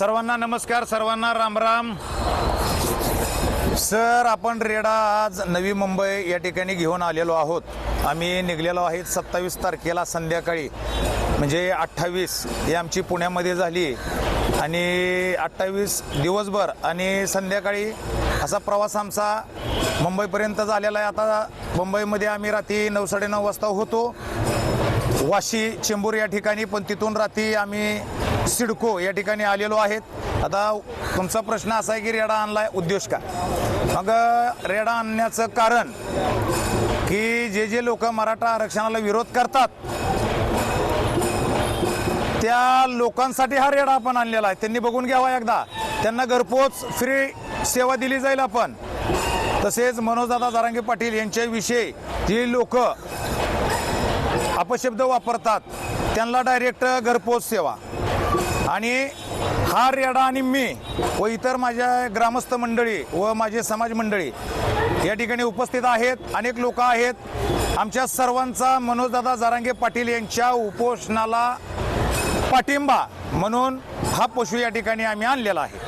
सर्वांना नमस्कार सर्वांना रामराम सर आपण रेडा आज नवी मुंबई या ठिकाणी घेऊन आलेलो आहोत. आम्ही निघलेलो आहेत सत्तावीस तारखेला संध्याकाळी. म्हणजे अठ्ठावीस ही आमची पुण्यामध्ये झाली. आणि अठ्ठावीस दिवसभर आणि संध्याकाळी असा प्रवास आमचा मुंबईपर्यंत झालेला आहे. आता मुंबईमध्ये आम्ही रात्री नऊ साडेनऊ वाजता होतो. वाशी चेंबूर या ठिकाणी पण तिथून रात्री आम्ही सिडको या ठिकाणी आलेलो आहेत. आता तुमचा प्रश्न असा आहे की रेडा आणलाय उद्देश का मग रेडा आणण्याचं कारण की जे जे लोक मराठा आरक्षणाला विरोध करतात त्या लोकांसाठी हा रेडा आपण आणलेला आहे. त्यांनी बघून घ्यावा एकदा. त्यांना घरपोच फ्री सेवा दिली जाईल आपण. तसेच मनोजदादा जारांगे पाटील यांच्याविषयी जी लोक अपशब्द वापरतात. त्यांना डायरेक्ट घरपोच सेवा. आणि हा रेडा आणि मी व इतर माझ्या ग्रामस्थ मंडळी व माझे समाज मंडळी या ठिकाणी उपस्थित आहेत. अनेक लोक आहेत. आमच्या सर्वांचा मनोजदादा जारांगे पाटील यांच्या उपोषणाला पाठिंबा म्हणून हा पशु या ठिकाणी आम्ही आणलेला आहे.